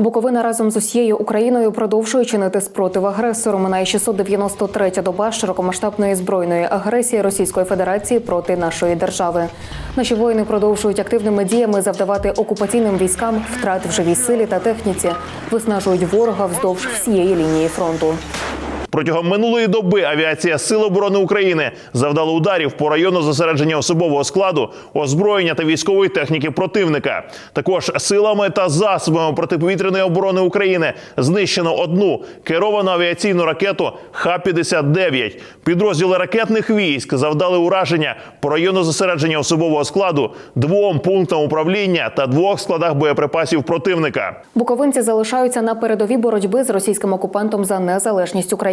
Буковина разом з усією Україною продовжує чинити спротив агресору. Минає 693-та доба широкомасштабної збройної агресії Російської Федерації проти нашої держави. Наші воїни продовжують активними діями завдавати окупаційним військам втрат в живій силі та техніці, виснажують ворога вздовж всієї лінії фронту. Протягом минулої доби авіація Сил оборони України завдала ударів по району зосередження особового складу, озброєння та військової техніки противника. Також силами та засобами протиповітряної оборони України знищено одну керовану авіаційну ракету Х-59. Підрозділи ракетних військ завдали ураження по району зосередження особового складу, двом пунктам управління та двох складах боєприпасів противника. Буковинці залишаються на передовій боротьби з російським окупантом за незалежність